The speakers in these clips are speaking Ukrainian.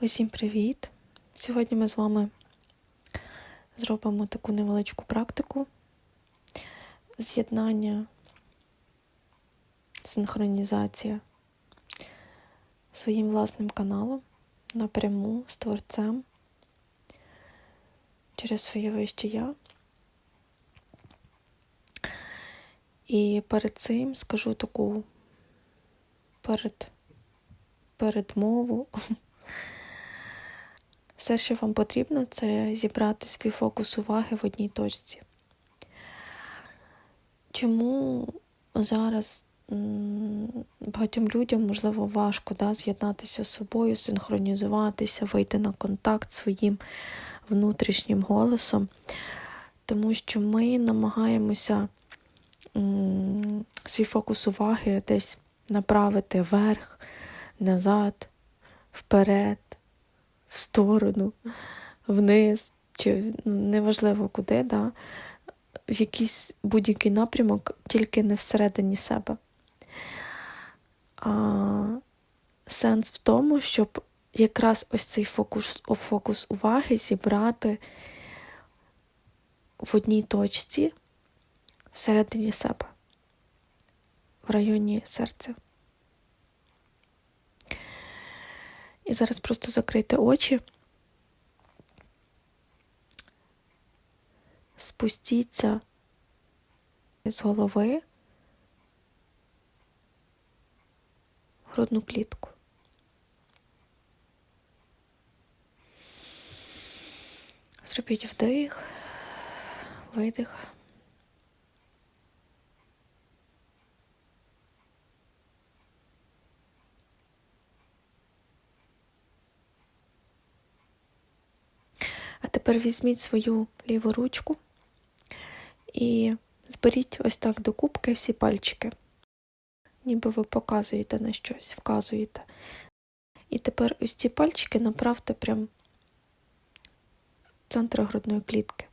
Усім привіт! Сьогодні ми з вами зробимо таку невеличку практику з'єднання, синхронізація своїм власним каналом напряму з творцем через своє вище я. І перед цим скажу таку перед, передмову. Все, що вам потрібно, це зібрати свій фокус уваги в одній точці. Чому зараз багатьом людям, можливо, важко да, з'єднатися з собою, синхронізуватися, вийти на контакт своїм внутрішнім голосом, тому що ми намагаємося свій фокус уваги десь направити вверх, назад, вперед в сторону, вниз, чи ну, неважливо куди, да, в якийсь будь-який напрямок, тільки не всередині себе. А Сенс в тому, щоб якраз ось цей фокус, фокус уваги зібрати в одній точці всередині себе, в районі серця. І зараз просто закрийте очі, спустіться з голови в грудну клітку. Зробіть вдих, видих. А тепер візьміть свою ліву ручку і зберіть ось так до кубки всі пальчики, ніби ви показуєте на щось, вказуєте. І тепер ось ці пальчики направте прямо в центр грудної клітки.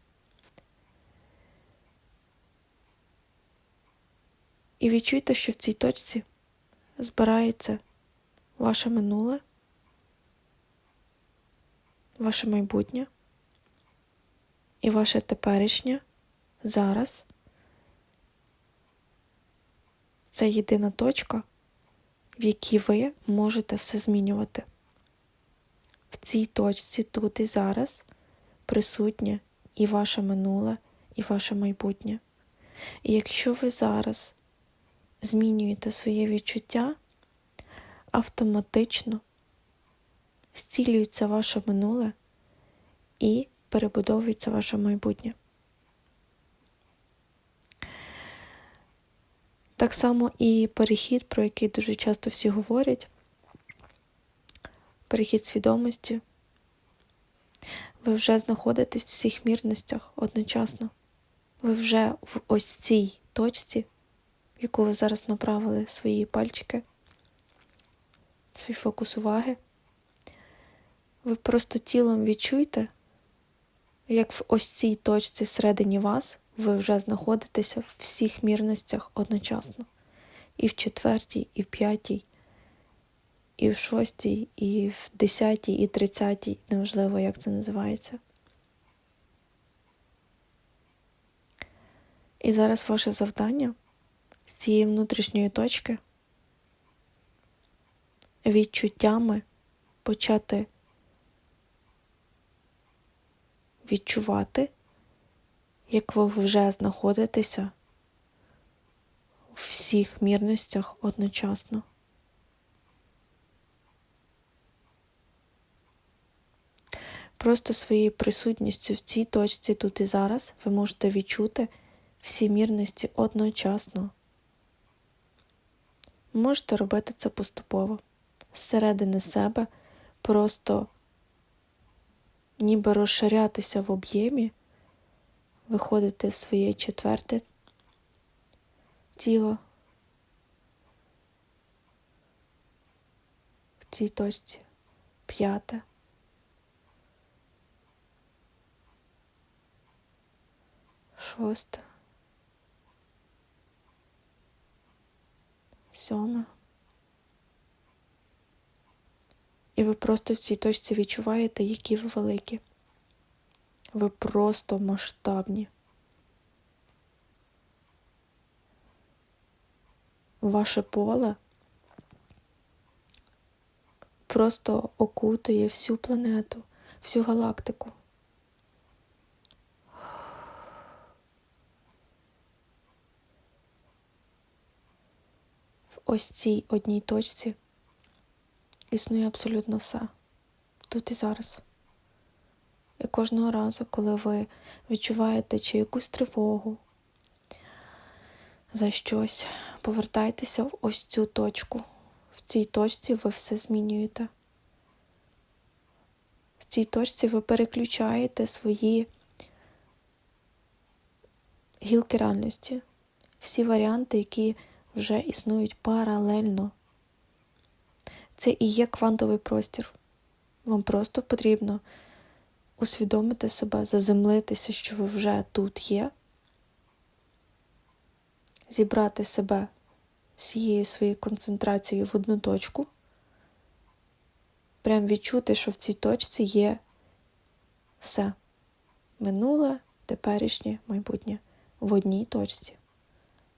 І відчуйте, що в цій точці збирається ваше минуле, ваше майбутнє і ваше теперішнє зараз це єдина точка, в якій ви можете все змінювати. В цій точці тут і зараз присутнє і ваше минуле, і ваше майбутнє. І якщо ви зараз змінюєте своє відчуття, автоматично зцілюється ваше минуле і перебудовується ваше майбутнє. Так само і перехід, про який дуже часто всі говорять, перехід свідомості. Ви вже знаходитесь в всіх мірностях одночасно. Ви вже в ось цій точці, в яку ви зараз направили свої пальчики, свій фокус уваги. Ви просто тілом відчуйте, як в ось цій точці всередині вас ви вже знаходитеся в всіх мірностях одночасно. І в четвертій, і в п'ятій, і в шостій, і в десятій, і тридцятій, неважливо, як це називається. І зараз ваше завдання з цієї внутрішньої точки відчуттями почати відчувати, як ви вже знаходитеся у всіх мірностях одночасно. Просто своєю присутністю в цій точці тут і зараз ви можете відчути всі мірності одночасно. Можете робити це поступово, зсередини себе, просто ніби розширятися в об'ємі, виходити в своє четверте тіло в цій точці п'яте. Шосте. Сьоме. І ви просто в цій точці відчуваєте, які ви великі. Ви просто масштабні. Ваше поле просто окутує всю планету, всю галактику. В ось цій одній точці існує абсолютно все. Тут і зараз. І кожного разу, коли ви відчуваєте чи якусь тривогу за щось, повертайтеся в ось цю точку. В цій точці ви все змінюєте. В цій точці ви переключаєте свої гілки реальності, всі варіанти, які вже існують паралельно. Це і є квантовий простір. Вам просто потрібно усвідомити себе, заземлитися, що ви вже тут є, зібрати себе всією своєю концентрацією в одну точку, прям відчути, що в цій точці є все минуле, теперішнє, майбутнє в одній точці.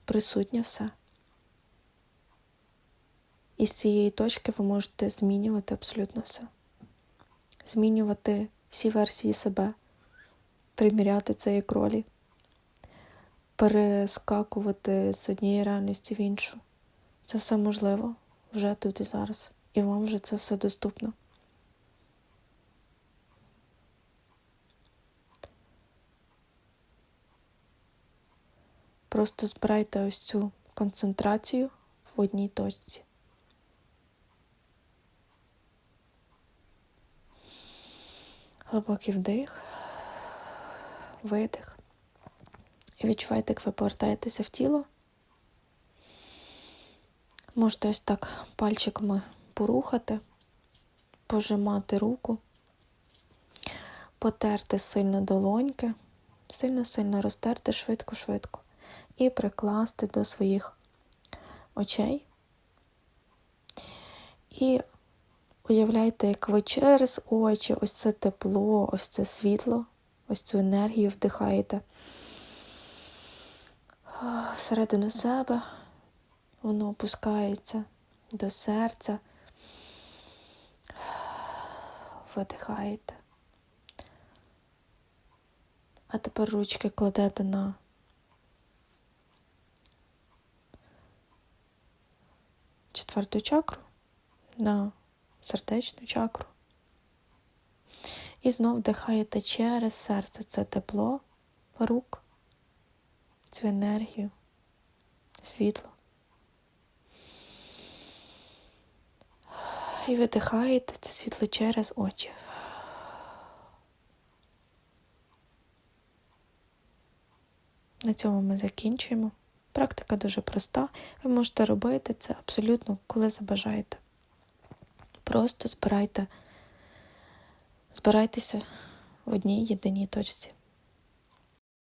Присутнє все. І з цієї точки ви можете змінювати абсолютно все. Змінювати всі версії себе, приміряти це як ролі, перескакувати з однієї реальності в іншу. Це все можливо вже тут і зараз. І вам вже це все доступно. Просто збирайте ось цю концентрацію в одній точці. Глибокий вдих, видих. І відчувайте, як ви повертаєтеся в тіло. Можете ось так пальчиками порухати, пожимати руку, потерти сильно долоньки, сильно-сильно розтерти швидко-швидко і прикласти до своїх очей. І уявляйте, як ви через очі ось це тепло, ось це світло, ось цю енергію вдихаєте всередину себе, воно опускається до серця, видихаєте. А тепер ручки кладете на четверту чакру, на сердечну чакру. І знов вдихаєте через серце це тепло рук, цю енергію, світло. І видихаєте це світло через очі. На цьому ми закінчуємо. Практика дуже проста. Ви можете робити це абсолютно коли забажаєте. Просто збирайте, збирайтеся в одній єдиній точці.